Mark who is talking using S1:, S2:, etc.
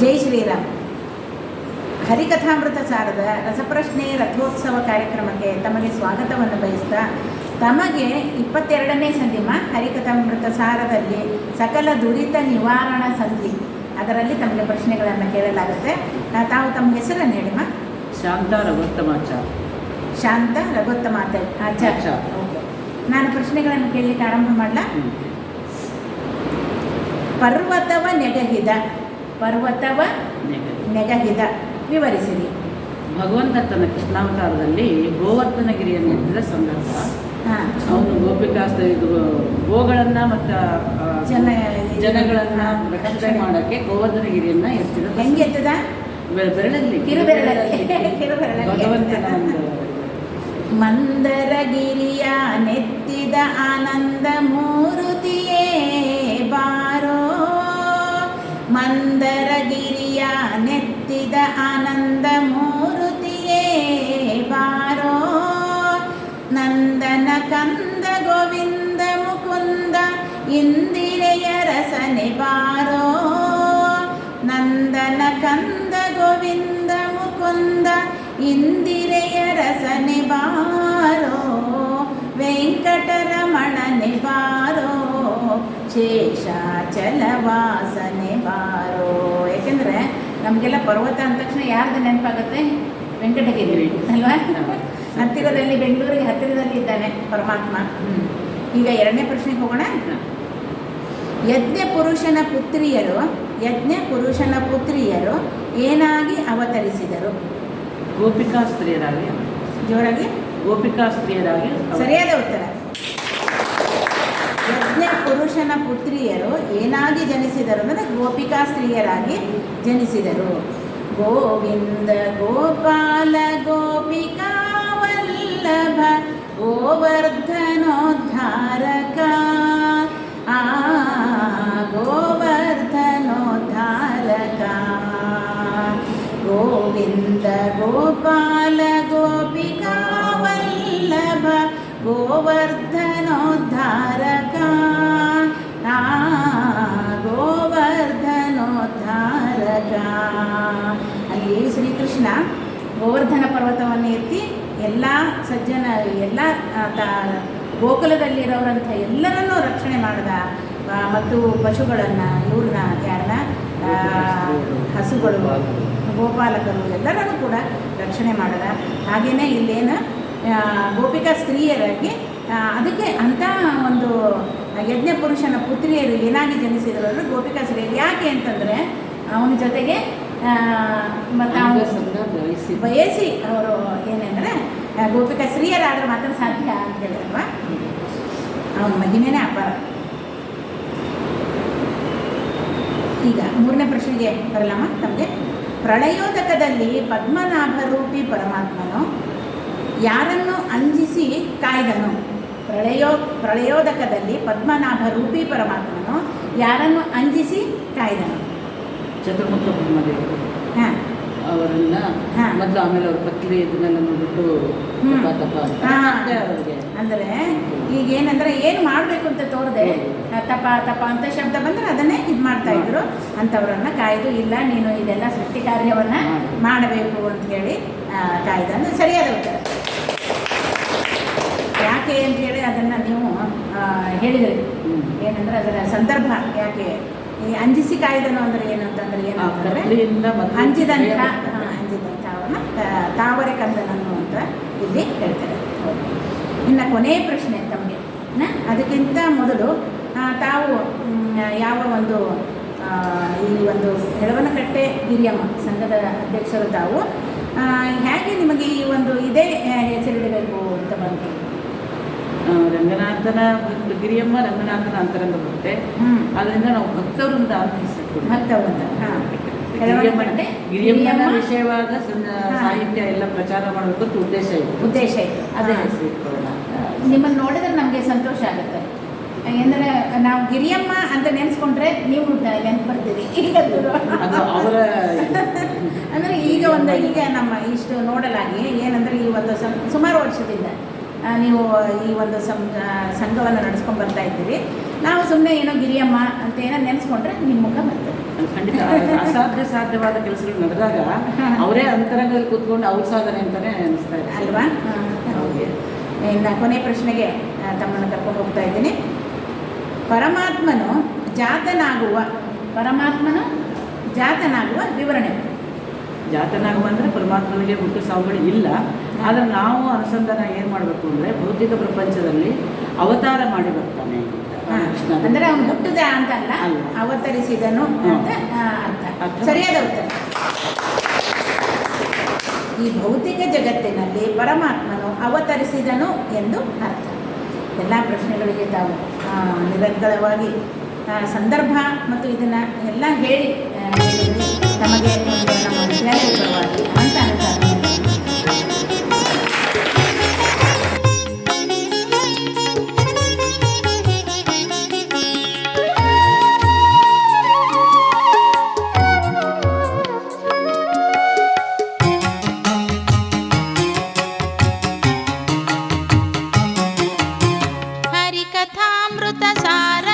S1: ಜೈ ಶ್ರೀರಾಮ್ ಹರಿಕಥಾಮೃತ ಸಾರದ ರಸಪ್ರಶ್ನೆ ರಥೋತ್ಸವ ಕಾರ್ಯಕ್ರಮಕ್ಕೆ ತಮಗೆ ಸ್ವಾಗತವನ್ನು ಬಯಸ್ತಾ ತಮಗೆ ಇಪ್ಪತ್ತೆರಡನೇ ಸಂಧಿಮ ಹರಿಕಥಾಮೃತ ಸಾರದಲ್ಲಿ ಸಕಲ ದುರಿತ ನಿವಾರಣಾ ಸಂಧಿ. ಅದರಲ್ಲಿ ತಮಗೆ ಪ್ರಶ್ನೆಗಳನ್ನು ಕೇಳಲಾಗುತ್ತೆ. ತಾವು ತಮ್ಮ ಹೆಸರನ್ನು ಹೇಳಿಮ್ಮ
S2: ಶಾಂತ ರಘುತ್ತಮಾಚಾರ್
S1: ಶಾಂತ ರಘುತ್ತಮ ಆಚಾರ್ಯ. ಆಚಾರ್ಯ.
S2: ಆಚಾರ್ಯ.
S1: ಓಕೆ. ನಾನು ಪ್ರಶ್ನೆಗಳನ್ನು ಕೇಳಲಿಕ್ಕೆ ಆರಂಭ ಮಾಡಲ? ಪರ್ವತವ ನೆಗಹಿದ. ಪರ್ವತವ ನೆಗಹಿದ ವಿವರಿಸಿರಿ.
S2: ಭಗವಂತ ತನ್ನ ಕೃಷ್ಣಾವತಾರದಲ್ಲಿ ಗೋವರ್ಧನಗಿರಿಯನ್ನು ಎತ್ತಿದ ಸಂದರ್ಭ. ಅವನು ಗೋಪಿಕಾಸ್ತ ಇದು ಗೋಗಳನ್ನ ಮತ್ತು
S1: ಜನ
S2: ಜನಗಳನ್ನ ರಕ್ಷಣೆ ಮಾಡಕ್ಕೆ ಗೋವರ್ಧನಗಿರಿಯನ್ನ ಎತ್ತಿದ
S1: ಹೆಂಗೆ ಎತ್ತದ?
S2: ಬೆರ- ಬೆರಳಲ್ಲಿ.
S1: ಕಿರುಬೆರಳಲ್ಲಿ.
S2: ಭಗವಂತನ. ಒಂದು
S1: ಮಂದರಗಿರಿಯ ನೆತ್ತಿದ ಆನಂದ ಮೂರುತಿಯೇ ಮಂದರಗಿರಿಯ ನೆತ್ತಿದ ಆನಂದ ಮೂರುತಿಯೇ ಬಾರೋ. ನಂದನ ಕಂದ ಗೋವಿಂದ ಮುಕುಂದ ಇಂದಿರೆಯ ರಸನೆ ಬಾರೋ. ನಂದನ ಕಂದ ಗೋವಿಂದ ಮುಕುಂದ ಇಂದಿರೆಯ ರಸನೆ ಬಾರೋ. ಬಾರೋ ಶೇಷಾಚಲ ಚಲವಾಸನೆ ಬಾರೋ. ಯಾಕೆಂದ್ರೆ ನಮಗೆಲ್ಲ ಪರ್ವತ ಅಂದ ತಕ್ಷಣ ಯಾರ್ದು ನೆನಪಾಗುತ್ತೆ? ವೆಂಕಟಗಿರಿ. ಅಲ್ವಾ? ಹತ್ತಿರದಲ್ಲಿ ಬೆಂಗಳೂರಿಗೆ ಹತ್ತಿರದಲ್ಲಿ ಇದ್ದಾನೆ ಪರಮಾತ್ಮ. ಈಗ ಎರಡನೇ ಪ್ರಶ್ನೆಗೆ ಹೋಗೋಣ. ಯಜ್ಞ ಪುರುಷನ ಪುತ್ರಿಯರು ಯಜ್ಞ ಪುರುಷನ ಪುತ್ರಿಯರು ಏನಾಗಿ ಅವತರಿಸಿದರು?
S2: ಗೋಪಿಕಾ ಸ್ತ್ರೀಯರಾಗಿ.
S1: ಜೋರಾಗಿ?
S2: ಗೋಪಿಕಾ ಸ್ತ್ರೀಯರಾಗಿ
S1: ಸರಿಯಾದ ಉತ್ತರ. ಯಜ್ಞ ಪುರುಷನ ಪುತ್ರಿಯರು ಏನಾಗಿ ಜನಿಸಿದರು ಅಂದರೆ ಗೋಪಿಕಾ ಸ್ತ್ರೀಯರಾಗಿ ಜನಿಸಿದರು. ಗೋವಿಂದ ಗೋಪಾಲ ಗೋಪಿಕಾ ವಲ್ಲಭ ಗೋವರ್ಧನೋದ್ಧಾರಕ. ಆ, ಗೋವರ್ಧನೋದ್ಧಾರಕ. ಗೋವಿಂದ ಗೋಪಾಲ ಗೋಪಿಕಾ ವಲ್ಲಭ ಗೋವರ್ಧನೋದ್ಧಾರಕ ಆ ಗೋವರ್ಧನೋದ್ಧಾರಕ. ಅಲ್ಲಿ ಶ್ರೀಕೃಷ್ಣ ಗೋವರ್ಧನ ಪರ್ವತವನ್ನು ಎತ್ತಿ ಎಲ್ಲ ಸಜ್ಜನ, ಎಲ್ಲ ಗೋಕುಲದಲ್ಲಿರೋರಂಥ ಎಲ್ಲರನ್ನೂ ರಕ್ಷಣೆ ಮಾಡಿದ ಮತ್ತು ಪಶುಗಳನ್ನು ಇವ್ರನ್ನ ಯಾರನ್ನ ಹಸುಗಳು, ಗೋಪಾಲಕರು ಎಲ್ಲರನ್ನು ಕೂಡ ರಕ್ಷಣೆ ಮಾಡಿದ. ಹಾಗೆಯೇ ಇಲ್ಲೇನು ಗೋಪಿಕಾ ಸ್ತ್ರೀಯರಾಗಿ ಅದಕ್ಕೆ ಅಂಥ ಒಂದು ಯಜ್ಞ ಪುರುಷನ ಪುತ್ರಿಯರು ಏನಾಗಿ ಜನಿಸಿದರು ಅಂದರೆ ಗೋಪಿಕಾ ಸ್ತ್ರೀಯರು ಯಾಕೆ ಅಂತಂದರೆ ಅವನ ಜೊತೆಗೆ
S2: ಬಯಸಿ
S1: ಬಯಸಿ ಅವರು ಏನಂದರೆ ಗೋಪಿಕಾ ಸ್ತ್ರೀಯರಾದ್ರೆ ಮಾತ್ರ ಸಾಧ್ಯ ಅಂತ ಹೇಳಿದ್ವಾ ಅವನ ಮಹಿಮೆನೇ ಅಪಾರ. ಈಗ ಮೂರನೇ ಪ್ರಶ್ನೆಗೆ ಬರಲಮ್ಮ ತಮಗೆ. ಪ್ರಳಯೋದಕದಲ್ಲಿ ಪದ್ಮನಾಭರೂಪಿ ಪರಮಾತ್ಮನು ಯಾರನ್ನು ಅಂಜಿಸಿ ಕಾಯ್ದನು? ಪ್ರಳಯೋ ಪ್ರಳಯೋದಕದಲ್ಲಿ ಪದ್ಮನಾಭ ರೂಪಿ ಪರಮಾತ್ಮನು ಯಾರನ್ನು ಅಂಜಿಸಿ ಕಾಯ್ದನು?
S2: ಚತುರ್ಮುಖ ಬ್ರಹ್ಮದೇವರು
S1: ಹಾಂ.
S2: ಅವರನ್ನ
S1: ಹಾ.
S2: ಮೊದಲು ಆಮೇಲೆ ಅವ್ರ ಪತ್ನಿ ಇದನ್ನೆಲ್ಲ ನೋಡ್ಬಿಟ್ಟು.
S1: ಅಂದರೆ ಈಗ ಏನಂದ್ರೆ ಏನು ಮಾಡಬೇಕು ಅಂತ ತೋರದೆ ತಪ ತಪ ಅಂತ ಶಬ್ದ ಬಂದರೆ ಅದನ್ನೇ ಇದು ಮಾಡ್ತಾ ಇದ್ರು. ಅಂಥವ್ರನ್ನ ಕಾಯ್ದು ಇಲ್ಲ ನೀನು ಇದೆಲ್ಲ ಸೃಷ್ಟಿ ಕಾರ್ಯವನ್ನ ಮಾಡಬೇಕು ಅಂತ ಹೇಳಿ ಕಾಯ್ದು ಅಂದರೆ ಸರಿಯಾದ ಉತ್ತರ. ಯಾಕೆ ಅಂತ ಹೇಳಿ ಅದನ್ನು ನೀವು ಹೇಳಿದ್ರಿ. ಏನಂದ್ರೆ ಅದರ ಸಂದರ್ಭ ಯಾಕೆ? ಈ ಅಂಜಿಸಿ ಕಾಯ್ದನು ಅಂದ್ರೆ ಏನು ಅಂತಂದ್ರೆ ಏನು
S2: ಆ
S1: ಅವನ
S2: ಕತ್ಲೆಯಿಂದ ಮೊದ್ಲು
S1: ಅಂಜಿದಂಥ ತ- ತಾವರೆ ಕಂದನನ್ನು ಅಂತ ಇಲ್ಲಿ ಹೇಳ್ತಾರೆ. ಇನ್ನು ಕೊನೆಯ ಪ್ರಶ್ನೆ ತಮಗೆ? ಅದಕ್ಕಿಂತ ಮೊದಲು ತಾವು ಯಾವ ಒಂದು ಈ ಒಂದು ಹೆಳವನಕಟ್ಟೆ ಗಿರಿಯಮ್ಮ ಸಂಘದ ಅಧ್ಯಕ್ಷರು ತಾವು ಹೇಗೆ ನಿಮಗೆ ಈ ಒಂದು ಇದೇ ಹೆಸರಿಡಬೇಕು?
S2: ರಂಗನಾಥನ ಗಿರಿಯಮ್ಮ ರಂಗನಾಥನ ಅಂತರಂಗ
S1: ಬರುತ್ತೆ.
S2: ಅದರಿಂದ ನಾವು ಭಕ್ತವೃಂದ ಅಂತ ಹೆಸರು
S1: ಭಕ್ತವಂತ ಹಾಂ.
S2: ಗಿರಿಯಮ್ಮನ ಗಿರಿಯಮ್ಮನ
S1: ಗಿರಿಯಮ್ಮ?
S2: ವಿಷಯವಾದ ಸಾಹಿತ್ಯ ಎಲ್ಲ ಪ್ರಚಾರ ಮಾಡಬೇಕು ಅಂತ ಉದ್ದೇಶ ಇತ್ತು
S1: ಉದ್ದೇಶ ಇತ್ತು
S2: ಅದೇ. ಹೆಸರು ಇಟ್ಕೊಳ್ಳೋಣ
S1: ನಿಮ್ಮನ್ನು ನೋಡಿದ್ರೆ ನಮಗೆ ಸಂತೋಷ ಆಗುತ್ತೆ. ಏನಂದ್ರೆ ನಾವು ಗಿರಿಯಮ್ಮ ಅಂತ ನೆನೆಸ್ಕೊಂಡ್ರೆ ನೀವು ನೆನ್ಪು ಬರ್ತೀರಿ? ಅಂದರೆ ಈಗ ಒಂದು ಈಗ ನಮ್ಮ ಇಷ್ಟು ನೋಡಲಾಗಿ ಏನಂದರೆ ಈ ಒಂದು ಸುಮಾರು ವರ್ಷದಿಂದ ನೀವು ಈ ಒಂದು ಸಂ ಸಂಘವನ್ನು ನಡೆಸ್ಕೊಂಡು ಬರ್ತಾ ಇದ್ದೀರಿ. ನಾವು ಸುಮ್ಮನೆ ಏನೋ ಗಿರಿಯಮ್ಮ ಅಂತ ಏನೋ ನೆನೆಸ್ಕೊಂಡ್ರೆ ನಿಮ್ಮ ಮುಖ ಬರ್ತದೆ.
S2: ಖಂಡಿತ. ಅಸಾಧ್ಯ ಸಾಧ್ಯವಾದ ಕೆಲಸಗಳು ನಡೆದಾಗ ಅವರೇ ಅಂತರಂಗದಲ್ಲಿ ಕೂತ್ಕೊಂಡು ಅವ್ರ ಸಾಧನೆ ಅಂತಾನೆ ಅನಿಸ್ತಾ ಇದೆ.
S1: ಅಲ್ವಾ. ಇನ್ನು ಕೊನೆ ಪ್ರಶ್ನೆಗೆ ತಮ್ಮನ್ನು ಕರ್ಕೊಂಡು ಹೋಗ್ತಾ ಇದ್ದೀನಿ. ಪರಮಾತ್ಮನು ಜಾತನಾಗುವ ಪರಮಾತ್ಮನು ಜಾತನಾಗುವ ವಿವರಣೆ.
S2: ಜಾತನಾಗುವ ಅಂದರೆ ಪರಮಾತ್ಮನಿಗೆ ಹುಟ್ಟು ಸಾವುಗಳು ಇಲ್ಲ. ಆದರೆ ನಾವು ಅನುಸಂಧಾನ ಏನು ಮಾಡಬೇಕು ಅಂದರೆ ಭೌತಿಕ ಪ್ರಪಂಚದಲ್ಲಿ ಅವತಾರ ಮಾಡಿ ಬರ್ತಾನೆ
S1: ಅಂದರೆ ಅವನು ಹುಟ್ಟಿದ ಅಂತಲ್ಲ
S2: ಅಲ್ಲ.
S1: ಅವತರಿಸಿದನು ಅಂತ ಅರ್ಥ. ಸರಿಯಾದ ಉತ್ತರ. ಈ ಭೌತಿಕ ಜಗತ್ತಿನಲ್ಲಿ ಪರಮಾತ್ಮನು ಅವತರಿಸಿದನು ಎಂದು ಅರ್ಥ. ಎಲ್ಲ ಪ್ರಶ್ನೆಗಳಿಗೆ ತಾವು ನಿರಂತರವಾಗಿ ಸಂದರ್ಭ ಮತ್ತು ಇದನ್ನು ಎಲ್ಲ ಹೇಳಿ. ತಮಗೆ ನಮ್ಮ ವಿದ್ಯಾರ್ಥಿ ಪರವಾಗಿ ಅಂತ ಅನುಸಾರ ಹರಿಕಥಾಮೃತ ಸಾರ